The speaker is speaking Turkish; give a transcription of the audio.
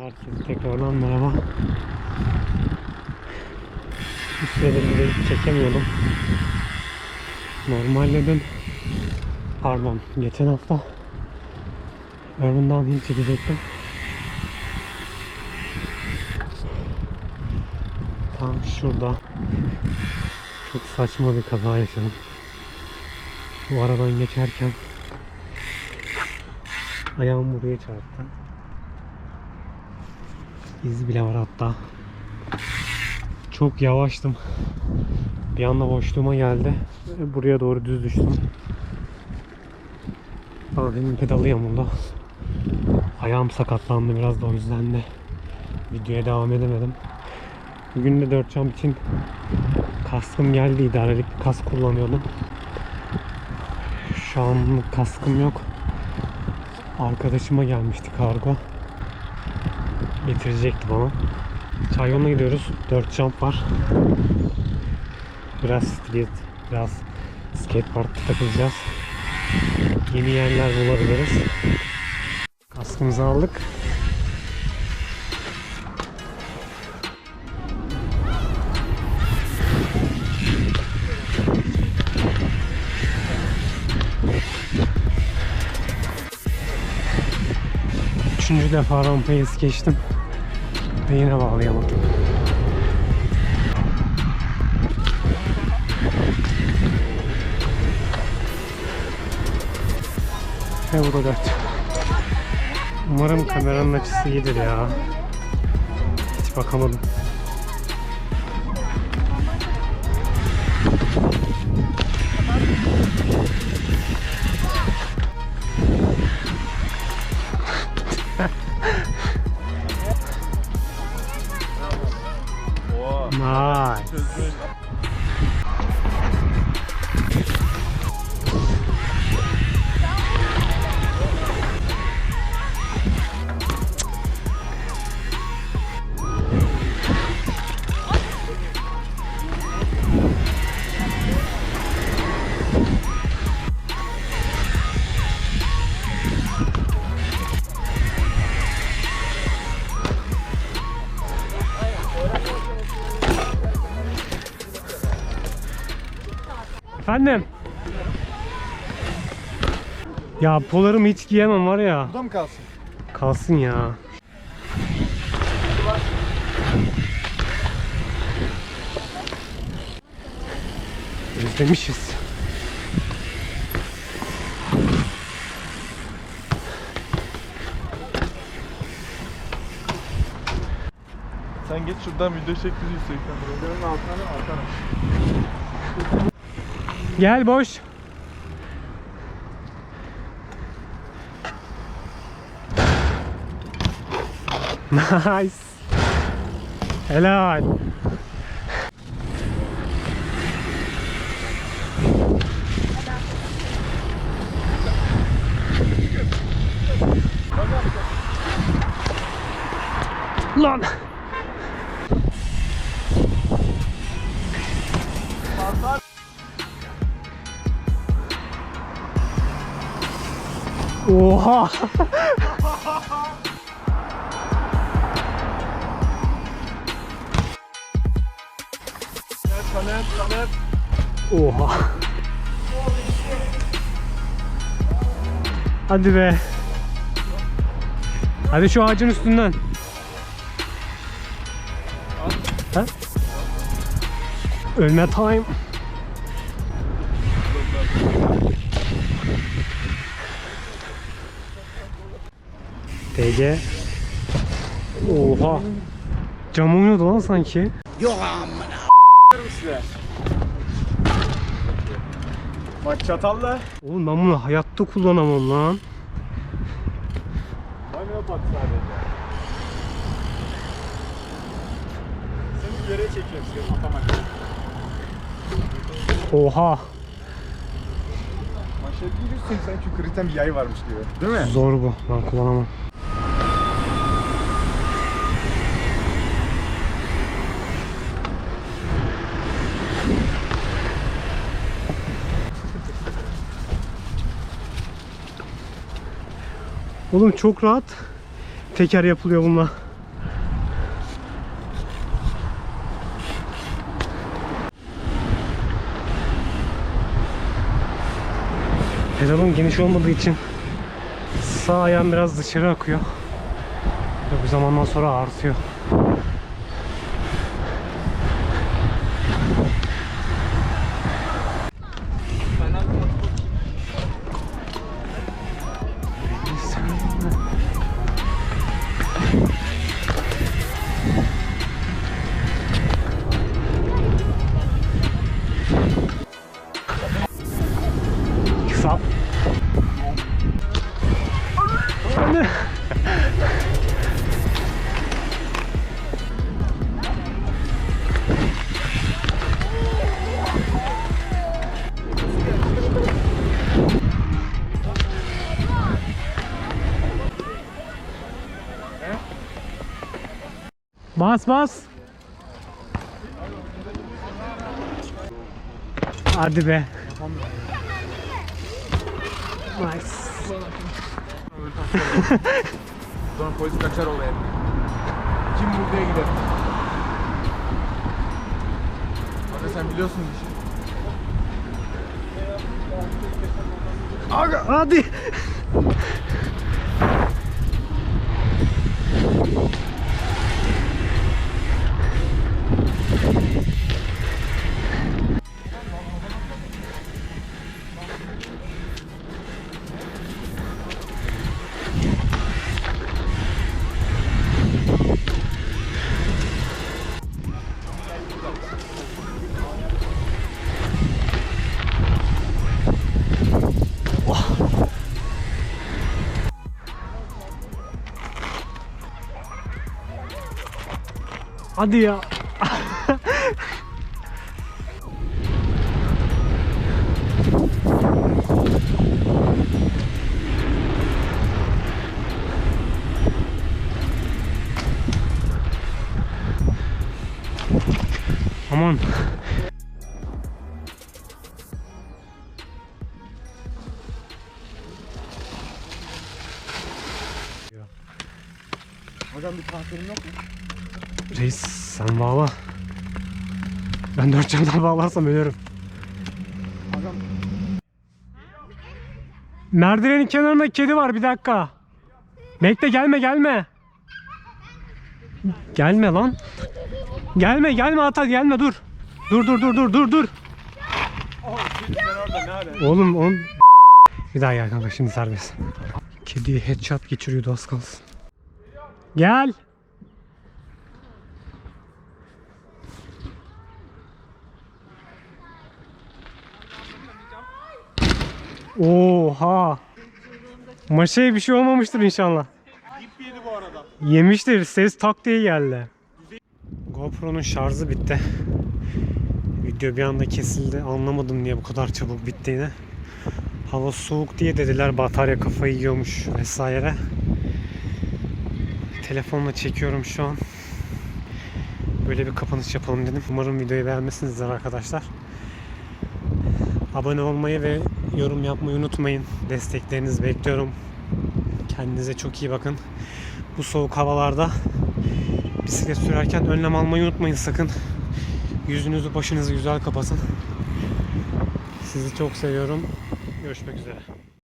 Herkese tekrardan merhaba. Bir süredir burayı çekemiyordum. Normalde dün, pardon geçen hafta Urban Hill çekecektim. Tam şurada çok saçma bir kaza yaşadım. Bu aradan geçerken ayağım buraya çarptı. İz bile var hatta. Çok yavaştım. Bir anda boşluğuma geldi. Buraya doğru düz düştüm. Abim pedalı yamuldu. Ayağım sakatlandı biraz da o yüzden de videoya devam edemedim. Bugün de 4 jump için kaskım geldi. İdarelik bir kask kullanıyordum. Şu an kaskım yok. Arkadaşıma gelmişti kargo. Getirecekti bana. Çay yoluna gidiyoruz. 4 jump var. Biraz street, biraz skateparkta takılacağız. Yeni yerler bulabiliriz. Kaskımızı aldık. Üçüncü defa rampayı geçtim. Yine bağlayamadım. Ve bu da dört. Umarım kameranın açısı iyidir ya. Hiç bakamadım. Efendim? Ya polarımı hiç giyemem var ya. Burada mı kalsın? Kalsın ya. Özlemişiz. Sen geç şuradan video çek bizi Instagram'da. Rollerin altına da arkana. Gel boş. Nice. Helal. Lan. Oha. Taner, Taner. Oha. Hadi be. Hadi şu ağacın üstünden. Ha? Ölme time. TG. Oha. Cam oynuyordu lan sanki. size. Bak çatalla. Oğlum ben bunu hayatta kullanamam lan. Bana bak sadece. Seni yere çekiyorum seni atamak. Oha. Manşet değilsin sanki kriten bir yay varmış gibi. Değil mi? Zor bu. Ben kullanamam. Oğlum çok rahat teker yapılıyor bununla. Pedalım geniş olmadığı için sağ ayağım biraz dışarı akıyor. Bir zamandan sonra artıyor. Bas bas. Hadi be. Nice. Sonra polis kaçar olaya. Kim buraya gider? Aga sen biliyorsun işi. Aga hadi. Hadi ya. Aman. Hocam bir tahtilim yok mu? Reis sen bağla. Ben dört camdan bağlarsam ölürüm. Hocam Merdivenin kenarında kedi var bir dakika. Bekle gelme gelme. Gelme lan. Gelme gelme Ata gelme dur. Dur dur dur dur dur dur. Oğlum on... Bir daha gel kanka şimdi serbest. Kediye headshot geçiriyordu az kalsın. Gel. Oha. Maşaya bir şey olmamıştır inşallah. İp yedi bu arada. Yemiştir. Ses tak diye geldi. GoPro'nun şarjı bitti. Video bir anda kesildi. Anlamadım niye bu kadar çabuk bittiğini. Hava soğuk diye dediler. Batarya kafayı yiyormuş vesaire. Telefonla çekiyorum şu an. Böyle bir kapanış yapalım dedim. Umarım videoyu beğenmişsinizdir arkadaşlar. Abone olmayı ve yorum yapmayı unutmayın. Desteklerinizi bekliyorum. Kendinize çok iyi bakın. Bu soğuk havalarda bisiklet sürerken önlem almayı unutmayın sakın. Yüzünüzü başınızı güzel kapatın. Sizi çok seviyorum. Görüşmek üzere.